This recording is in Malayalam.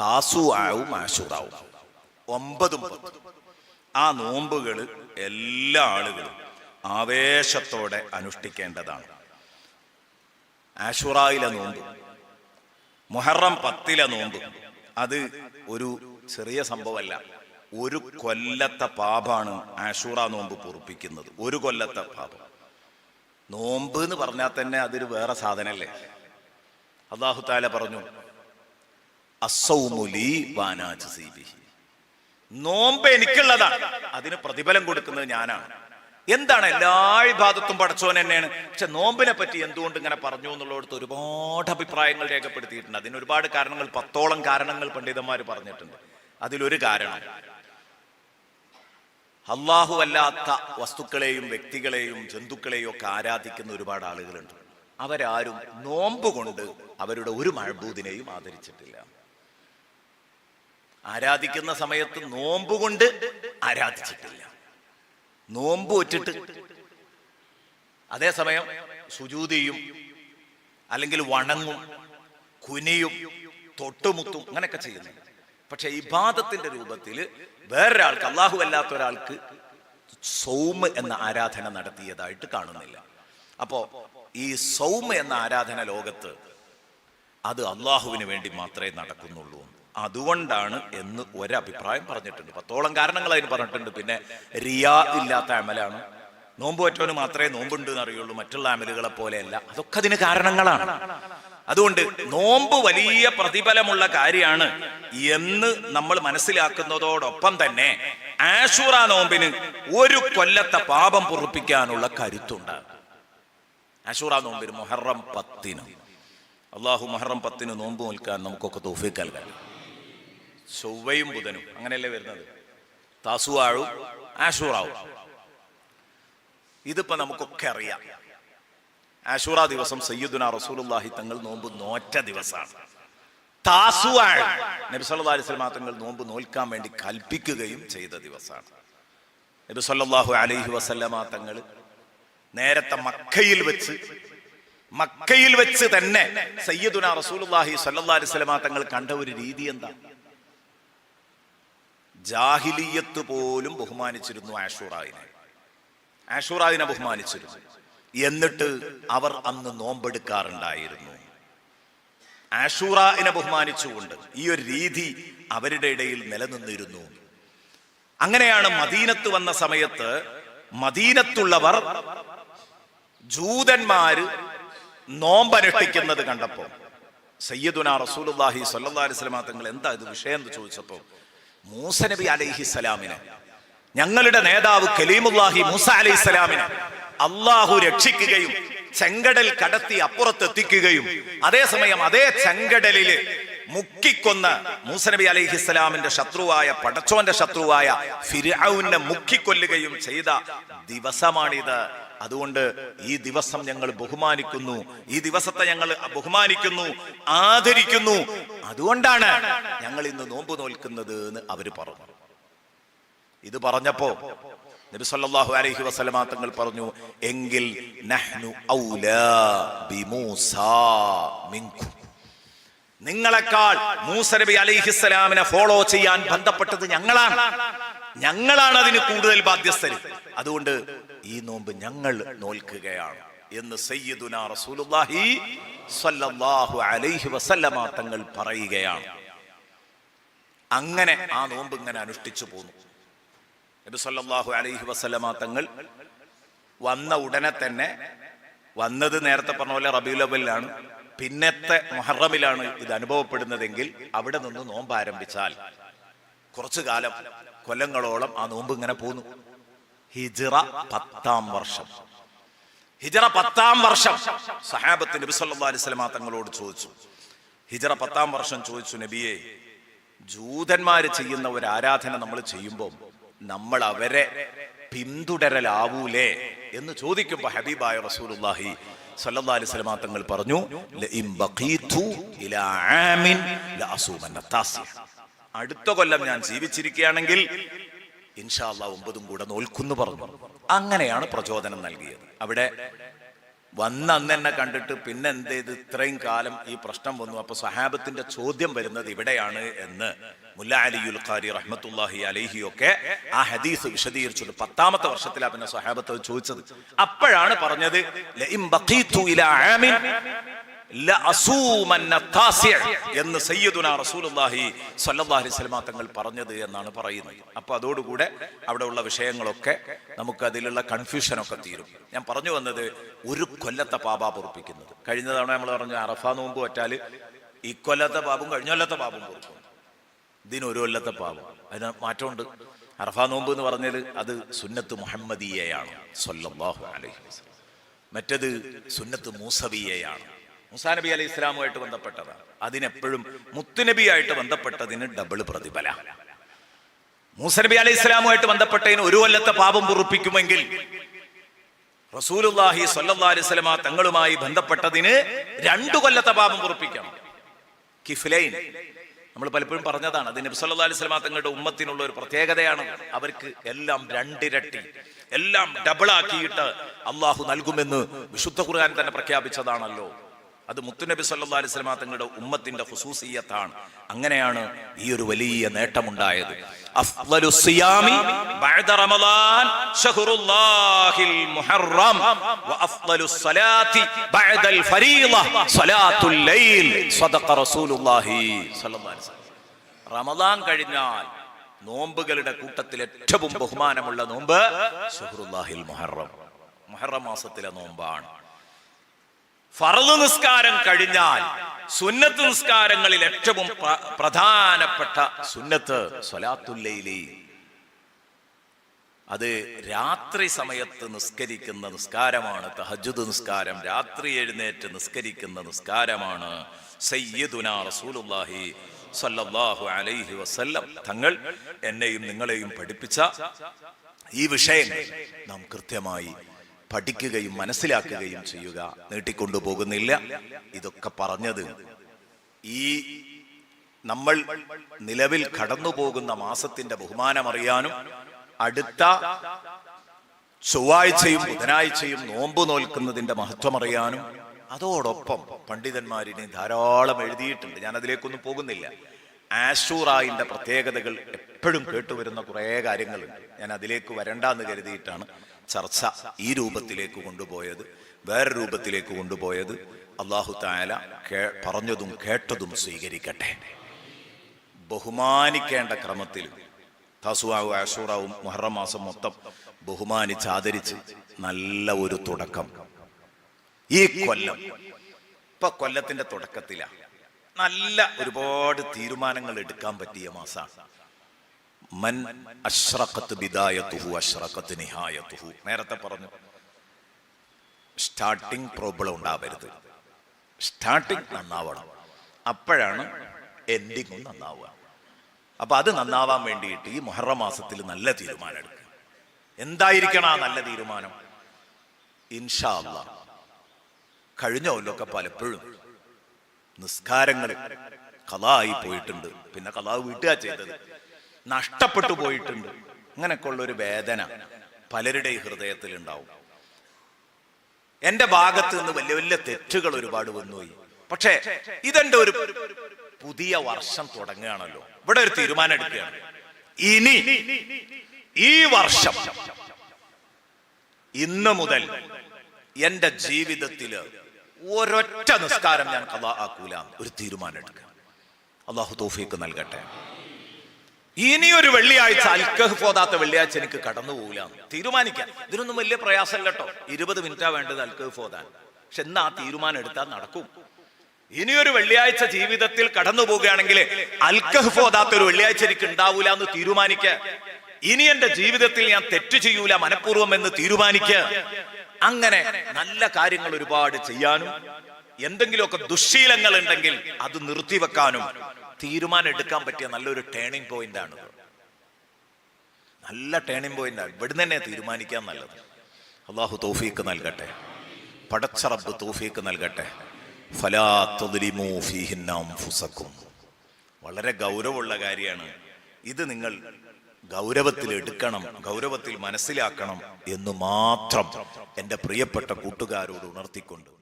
താസു ആവും ആശുറാവും ഒമ്പതും ആ നോമ്പുകൾ എല്ലാ ആളുകളും ആവേശത്തോടെ അനുഷ്ഠിക്കേണ്ടതാണ്. ആഷുറായിലെ നോമ്പ് മുഹറം പത്തിലെ നോമ്പ് അത് ഒരു ചെറിയ സംഭവമല്ല. ഒരു കൊല്ലത്തെ പാപാണ് ആഷൂറ നോമ്പ് പൊറുപ്പിക്കുന്നത്. ഒരു കൊല്ലത്തെ പാപം. നോമ്പ് എന്ന് പറഞ്ഞാൽ തന്നെ അതൊരു വേറെ സാധനമല്ലേ? അള്ളാഹു താല പറഞ്ഞു നോമ്പ് എനിക്കുള്ളതാണ് അതിന് പ്രതിഫലം കൊടുക്കുന്നത് ഞാനാണ്. എന്താണ് എല്ലാ വിഭാഗത്തും പടച്ചോൻ തന്നെയാണ് പക്ഷെ നോമ്പിനെ പറ്റി എന്തുകൊണ്ട് ഇങ്ങനെ പറഞ്ഞു എന്നുള്ളടത്ത് ഒരുപാട് അഭിപ്രായങ്ങൾ രേഖപ്പെടുത്തിയിട്ടുണ്ട്. അതിന് ഒരുപാട് കാരണങ്ങൾ പത്തോളം കാരണങ്ങൾ പണ്ഡിതന്മാർ പറഞ്ഞിട്ടുണ്ട്. അതിലൊരു കാരണം. അള്ളാഹു അല്ലാത്ത വസ്തുക്കളെയും വ്യക്തികളെയും ജന്തുക്കളെയും ഒക്കെ ആരാധിക്കുന്ന ഒരുപാട് ആളുകളുണ്ട്. അവരാരും നോമ്പ് കൊണ്ട് അവരുടെ ഒരു മഴബൂതിനെയും ആദരിച്ചിട്ടില്ല. ആരാധിക്കുന്ന സമയത്ത് നോമ്പുകൊണ്ട് ആരാധിച്ചിട്ടില്ല. നോമ്പ് ഒറ്റിട്ട് അതേസമയം സുജൂതിയും അല്ലെങ്കിൽ വണങ്ങും കുനിയും തൊട്ടുമുത്തും അങ്ങനെയൊക്കെ ചെയ്യുന്നു. പക്ഷെ ഇബാദത്തിന്റെ രൂപത്തിൽ വേറൊരാൾക്ക് അള്ളാഹു അല്ലാത്ത ഒരാൾക്ക് സൗമ് എന്ന ആരാധന നടത്തിയതായിട്ട് കാണുന്നില്ല. അപ്പോ ഈ സൗമ് എന്ന ആരാധന ലോകത്ത് അത് അള്ളാഹുവിന് വേണ്ടി മാത്രമേ നടക്കുന്നുള്ളൂ അതുകൊണ്ടാണ് എന്ന് ഒരഭിപ്രായം പറഞ്ഞിട്ടുണ്ട്. പത്തോളം കാരണങ്ങൾ അതിന് പറഞ്ഞിട്ടുണ്ട്. പിന്നെ റിയാ ഇല്ലാത്ത അമലാണ്. നോമ്പ് മാത്രമേ നോമ്പുണ്ട് എന്ന് അറിയുള്ളൂ മറ്റുള്ള അമലുകളെ പോലെയല്ല. അതൊക്കെ അതിന് കാരണങ്ങളാണ്. അതുകൊണ്ട് നോമ്പ് വലിയ പ്രതിഫലമുള്ള കാര്യമാണ് എന്ന് നമ്മൾ മനസ്സിലാക്കുന്നതോടൊപ്പം തന്നെ ആഷൂറ നോമ്പിന് ഒരു കൊല്ലത്തെ പാപം പൊറുപ്പിക്കാനുള്ള കരുത്തുണ്ട്. ആഷൂറ നോമ്പിന് മുഹറം പത്തിന്. അള്ളാഹു മുഹറം പത്തിന് നോമ്പ് നിൽക്കാൻ നമുക്കൊക്കെ തോഫിക്കൽ നൽകാൻ ചൊവ്വയും ബുധനും. അങ്ങനെയല്ലേ വരുന്നത്? താസുവാഴും ആഷൂറാവും. ഇതിപ്പോ നമുക്കൊക്കെ അറിയാം. ആഷൂറ ദിവസം സയ്യിദുന റസൂലുള്ളാഹി തങ്ങൾ നോമ്പ് നോറ്റ ദിവസമാണ് താസുവാഴ്. നബി സല്ലല്ലാഹു അലൈഹി തങ്ങൾ നോമ്പ് നോൽക്കാൻ വേണ്ടി കൽപ്പിക്കുകയും ചെയ്ത ദിവസമാണ് നബിസ്വല്ലാഹു അലൈഹി വസല്ലമ തങ്ങൾ നേരത്തെ മക്കയിൽ വെച്ച് മക്കയിൽ വെച്ച് തന്നെ സയ്യിദുന റസൂലുള്ളാഹി സല്ലാ അലൈഹി വസല്ലമ തങ്ങൾ കണ്ട ഒരു രീതി എന്താ? ജാഹിലിയത്ത് പോലും ബഹുമാനിച്ചിരുന്നു ആഷൂറായിനെ. ആഷൂറായിനെ ബഹുമാനിച്ചിരുന്നു. എന്നിട്ട് അവർ അന്ന് നോമ്പെടുക്കാറുണ്ടായിരുന്നു. ആഷൂറായിനെ ബഹുമാനിച്ചുകൊണ്ട് ഈ ഒരു രീതി അവരുടെ ഇടയിൽ നിലനിന്നിരുന്നു. അങ്ങനെയാണ് മദീനത്ത് വന്ന സമയത്ത് മദീനത്തുള്ളവർ ജൂതന്മാര് നോമ്പനുഷ്ഠിക്കുന്നത് കണ്ടപ്പോ സയ്യദുന റസൂലുള്ളാഹി സ്വല്ലല്ലാഹി അലൈഹി വസല്ലം തങ്ങൾ എന്താ ഇത് വിഷയം എന്ന് ചോദിച്ചപ്പോ മൂസ നബി അലൈഹി സ്വലാമിനെ. ഞങ്ങളുടെ നേതാവ് കലീമുല്ലാഹി മൂസ അലൈഹി സ്വലാമിനെ അള്ളാഹു രക്ഷിക്കുകയും ചെങ്കടൽ കടത്തി അപ്പുറത്തെത്തിക്കുകയും അതേസമയം അതേ ചെങ്കടലിൽ മുക്കിക്കൊന്ന മൂസനബി അലൈഹി സ്വലാമിന്റെ ശത്രുവായ പടച്ചോന്റെ ശത്രുവായ ഫിർഔനെ മുക്കിക്കൊല്ലുകയും ചെയ്ത ദിവസമാണിത്. അതുകൊണ്ട് ഈ ദിവസം ഞങ്ങൾ ബഹുമാനിക്കുന്നു. ഈ ദിവസത്തെ ഞങ്ങൾ ബഹുമാനിക്കുന്നു ആദരിക്കുന്നു. അതുകൊണ്ടാണ് ഞങ്ങൾ ഇന്ന് നോമ്പ് നോൽക്കുന്നത് എന്ന് അവർ പറഞ്ഞു. ഇത് പറഞ്ഞപ്പോ നബി സല്ലല്ലാഹു അലൈഹി വസല്ലമ തങ്ങൾ പറഞ്ഞു എങ്കിൽ നഹ്നു ഔലാ മിൻകും. നിങ്ങളെക്കാൾ മൂസ അലൈഹിസ്സലാമിനെ ഫോളോ ചെയ്യാൻ ബന്ധപ്പെട്ടത് ഞങ്ങളാണ്. ഞങ്ങളാണ് അതിന് കൂടുതൽ ബാധ്യസ്ഥര്. അതുകൊണ്ട് ഈ നോമ്പ് ഞങ്ങൾ നോൽക്കുകയാണ് എന്ന് സയ്യിദുന റസൂലുള്ളാഹി അലൈഹി വസല്ലമ തങ്ങൾ പറയുകയാണ്. അങ്ങനെ ആ നോമ്പ് ഇങ്ങനെ അനുഷ്ഠിച്ചു പോന്നു. നബി അലൈഹി വസല്ലമ തങ്ങൾ വന്ന ഉടനെ തന്നെ വന്നത് നേരത്തെ പറഞ്ഞ പോലെ റബിയുലബലിലാണ് പിന്നത്തെ മുഹറമിലാണ് ഇത് അനുഭവപ്പെടുന്നതെങ്കിൽ അവിടെ നിന്ന് നോമ്പ് ആരംഭിച്ചാൽ കുറച്ചു കാലം കൊല്ലങ്ങളോളം ആ നോമ്പ് ഇങ്ങനെ പോന്നു. ഹിജറ പത്താം വർഷം. ഹിജറ പത്താം വർഷം. സഹാബത്ത് നബി സല്ലല്ലാഹു അലൈഹി വസല്ലമ തങ്ങളോട് ചോദിച്ചു. ഹിജറ പത്താം വർഷം ചോദിച്ചു നബിയെ ജൂതന്മാര് ചെയ്യുന്ന ഒരു ആരാധന നമ്മൾ ചെയ്യുമ്പോൾ നമ്മൾ അവരെ പിന്തുടരലാവൂലേ? എന്ന് ചോദിക്കുമ്പോൾ ഹബീബായ റസൂലുള്ളാഹി സല്ലല്ലാഹു അലൈഹി വസല്ലം തങ്ങൾ പറഞ്ഞു ലഇം ബഖീതു ഇലാ ആമിൻ ലഅസൂമന്ന അടുത്ത കൊല്ലം ഞാൻ ജീവിച്ചിരിക്കുകയാണെങ്കിൽ ഇൻഷാ അല്ലാഹ് ഒമ്പതും കൂടെ നോൽക്കുന്നു പറഞ്ഞു. അങ്ങനെയാണ് പ്രചോദനം നൽകിയത്. അവിടെ വന്ന അന്ന് കണ്ടിട്ട് പിന്നെ എന്ത് ചെയ്ത്? ഇത്രയും കാലം ഈ പ്രശ്നം വന്നു. അപ്പൊ സഹാബത്തിന്റെ ചോദ്യം വരുന്നത് ഇവിടെയാണ് എന്ന് മുല്ല അലിയുൽ ഖാരി റഹ്മത്തുല്ലാഹി അലൈഹി ഒക്കെ ആ ഹദീസ് വിശദീകരിച്ചു. പത്താമത്തെ വർഷത്തിലാണ് പിന്നെ സഹാബത്ത് ചോദിച്ചത്. അപ്പോഴാണ് പറഞ്ഞത് എന്ന് തങ്ങൾ പറഞ്ഞത് എന്നാണ് പറയുന്നത്. അപ്പൊ അതോടുകൂടെ അവിടെ ഉള്ള വിഷയങ്ങളൊക്കെ നമുക്ക് അതിലുള്ള കൺഫ്യൂഷൻ ഒക്കെ തീരും. ഞാൻ പറഞ്ഞു വന്നത് ഒരു കൊല്ലത്തെ പാപ പൊറപ്പിക്കുന്നത്. കഴിഞ്ഞ തവണ നമ്മൾ പറഞ്ഞു അറഫ നോമ്പ് പറ്റാൽ ഈ കൊല്ലത്തെ പാപം കഴിഞ്ഞ കൊല്ലത്തെ പാപം പൊറുക്കും. ഇതിന് ഒരു കൊല്ലത്തെ പാപം. അതിന് മാറ്റമുണ്ട്. അറഫ നോമ്പ് എന്ന് പറഞ്ഞാൽ അത് സുന്നത്ത് മുഹമ്മദീയയാണ്. അലൈഹി മറ്റത് സുന്നത്ത് മൂസവിയയാണ്. മൂസാ നബി അലൈഹി ഇസ്ലാമുമായിട്ട് ബന്ധപ്പെട്ടതാണ് അതിനെപ്പോഴും മുത്തുനബിയായിട്ട് ബന്ധപ്പെട്ടതിന് ഡബിൾ പ്രതിഫല. മൂസ അലി ഇസ്ലാമുമായിട്ട് ബന്ധപ്പെട്ടതിന് ഒരു കൊല്ലത്തെ പാപം പൊറുപ്പിക്കുമെങ്കിൽ റസൂലുല്ലാഹി സ്വല്ലല്ലാഹി അലൈഹി വസല്ലമ തങ്ങളുമായി ബന്ധപ്പെട്ടതിന് രണ്ടു കൊല്ലത്തെ പാപം പൊറുപ്പിക്കണം കിഫ്ലൈൻ. നമ്മൾ പലപ്പോഴും പറഞ്ഞതാണ് അത് നബി അലൈഹി വസല്ലമ തങ്ങളുടെ ഉമ്മത്തിനുള്ള ഒരു പ്രത്യേകതയാണ്. അവർക്ക് എല്ലാം രണ്ടിരട്ടി എല്ലാം ഡബിൾ ആക്കിയിട്ട് അള്ളാഹു നൽകുമെന്ന് വിശുദ്ധ ഖുർആൻ തന്നെ പ്രഖ്യാപിച്ചതാണല്ലോ. അത് മുത്തുനബി സല്ലാ അലൈഹി വസല്ലമ തങ്ങളുടെ ഉമ്മത്തിന്റെ ഖുസൂസിയത്താണ്. അങ്ങനെയാണ് ഈ ഒരു വലിയ നേട്ടമുണ്ടായത്. റമളാൻ കഴിഞ്ഞാൽ നോമ്പുകളുടെ കൂട്ടത്തിൽ ഏറ്റവും ബഹുമാനമുള്ള നോമ്പ് ശഹ്റുല്ലാഹിൽ മുഹറം. മുഹറം മാസത്തിലെ നോമ്പാണ്. ഫറദ് നിസ്കാരം കഴിഞ്ഞാൽ സുന്നത്ത് നിസ്കാരങ്ങളിൽ ഏറ്റവും പ്ര- പ്രധാനപ്പെട്ട സുന്നത്ത് സ്വലാത്തുല്ലയിലി അത് രാത്രി സമയത്ത് നിസ്കരിക്കുന്ന നിസ്കാരമാണ് തഹജുദ് നിസ്കാരം രാത്രി എഴുന്നേറ്റ് നിസ്കരിക്കുന്ന നിസ്കാരമാണ്. സയ്യിദുന റസൂലുള്ളാഹി സല്ലല്ലാഹു അലൈഹി വസല്ലം. തങ്ങൾ എന്നെയും നിങ്ങളെയും പഠിപ്പിച്ച ഈ വിഷയങ്ങൾ നാം കൃത്യമായി പഠിക്കുകയും മനസ്സിലാക്കുകയും ചെയ്യുക. നീട്ടിക്കൊണ്ടുപോകുന്നില്ല. ഇതൊക്കെ പറഞ്ഞത് ഈ നമ്മൾ നിലവിൽ കടന്നു പോകുന്ന മാസത്തിന്റെ ബഹുമാനം അറിയാനും അടുത്ത ചൊവ്വാഴ്ചയും ബുധനാഴ്ചയും നോമ്പ് നോൽക്കുന്നതിന്റെ മഹത്വം അറിയാനും അതോടൊപ്പം പണ്ഡിതന്മാരിനെ ധാരാളം എഴുതിയിട്ടുണ്ട്. ഞാൻ അതിലേക്കൊന്നും പോകുന്നില്ല. ആഷൂറായിന്റെ പ്രത്യേകതകൾ എപ്പോഴും കേട്ടുവരുന്ന കുറേ കാര്യങ്ങളുണ്ട്. ഞാൻ അതിലേക്ക് വരണ്ടെന്ന് കരുതിയിട്ടാണ് ചർച്ച ഈ രൂപത്തിലേക്ക് കൊണ്ടുപോയത് വേറെ രൂപത്തിലേക്ക് കൊണ്ടുപോയത് അള്ളാഹു താല പറഞ്ഞതും കേട്ടതും സ്വീകരിക്കട്ടെ. ബഹുമാനിക്കേണ്ട ക്രമത്തിൽ തസുവാവും ആഷൂറാവും മുഹറം മാസം മൊത്തം ബഹുമാനിച്ച് ആദരിച്ച് നല്ല ഒരു തുടക്കം. ഈ കൊല്ലം ഇപ്പൊ കൊല്ലത്തിന്റെ തുടക്കത്തിലാണ് നല്ല ഒരുപാട് തീരുമാനങ്ങൾ എടുക്കാൻ പറ്റിയ മാസമാണ് മൻ അഷ്റഖത്ത് നിഹായത്തുഹു. നേരത്തെ പറഞ്ഞു സ്റ്റാർട്ടിംഗ് പ്രോബ്ലം ഉണ്ടാവരുത്. സ്റ്റാർട്ടിംഗ് നന്നാവണം. അപ്പോഴാണ് എൻഡിങ്ങും നന്നാവുക. അപ്പൊ അത് നന്നാവാൻ വേണ്ടിയിട്ട് ഈ മുഹറം മാസത്തിൽ നല്ല തീരുമാനം എടുക്കുക എന്തായിരിക്കണം ആ നല്ല തീരുമാനം? ഇൻഷാ അല്ലാ കഴിഞ്ഞ കൊല്ലമൊക്കെ പലപ്പോഴും നിസ്കാരങ്ങൾ കലായി പോയിട്ടുണ്ട്. പിന്നെ കലാവ് വീട്ടുക ചെയ്തത്. നഷ്ടപ്പെട്ടു പോയിട്ടുണ്ട്. അങ്ങനെയൊക്കെ ഉള്ളൊരു വേദന പലരുടെ ഹൃദയത്തിൽ ഉണ്ടാവും എന്റെ ഭാഗത്ത് നിന്ന് വലിയ വലിയ തെറ്റുകൾ ഒരുപാട് വന്നുപോയി. പക്ഷേ ഇതെന്റെ ഒരു പുതിയ വർഷം തുടങ്ങുകയാണല്ലോ. ഇവിടെ ഒരു തീരുമാനം എടുക്കുകയാണ്. ഇനി ഈ വർഷം ഇന്ന് മുതൽ എന്റെ ജീവിതത്തിൽ ഒരൊറ്റ നിസ്കാരം ഞാൻ കഥ ആക്കൂല. ഒരു തീരുമാനം എടുക്കുക. അള്ളാഹു തോഫീക്ക് നൽകട്ടെ. ഇനി ഒരു വെള്ളിയാഴ്ച അൽക്കഹ് പോതാത്ത വെള്ളിയാഴ്ച എനിക്ക് കടന്നു പോകില്ല തീരുമാനിക്കാം. ഇതിനൊന്നും വലിയ പ്രയാസം കേട്ടോ. ഇരുപത് മിനിറ്റാ വേണ്ടത് അൽക്കഹ് പോതാൻ പക്ഷെ എന്നാ തീരുമാനം എടുത്താൽ നടക്കും. ഇനിയൊരു വെള്ളിയാഴ്ച ജീവിതത്തിൽ കടന്നു പോവുകയാണെങ്കിൽ അൽക്കഹ് പോതാത്ത ഒരു വെള്ളിയാഴ്ച എനിക്ക് ഉണ്ടാവൂല എന്ന് തീരുമാനിക്ക ഇനി എന്റെ ജീവിതത്തിൽ ഞാൻ തെറ്റ് ചെയ്യൂല മനഃപൂർവം എന്ന് തീരുമാനിക്ക അങ്ങനെ നല്ല കാര്യങ്ങൾ ഒരുപാട് ചെയ്യാനും എന്തെങ്കിലുമൊക്കെ ദുശ്ശീലങ്ങൾ ഉണ്ടെങ്കിൽ അത് നിർത്തിവെക്കാനും തീരുമാനം എടുക്കാൻ പറ്റിയ നല്ലൊരു ടേണിംഗ് പോയിന്റ് ആണ് നല്ല ടേണിംഗ് പോയിന്റ് ആണ്. ഇവിടുന്ന് തന്നെ തീരുമാനിക്കാൻ നല്ലത്. അള്ളാഹു തോഫീക്ക് നൽകട്ടെ. പടച്ച റബ്ബ് തോഫീക്ക് നൽകട്ടെ. ഫീഹിന്ന വളരെ ഗൗരവമുള്ള കാര്യമാണ്. ഇത് നിങ്ങൾ ഗൗരവത്തിൽ എടുക്കണം ഗൗരവത്തിൽ മനസ്സിലാക്കണം എന്ന് മാത്രം എന്റെ പ്രിയപ്പെട്ട കൂട്ടുകാരോട് ഉണർത്തിക്കൊണ്ട്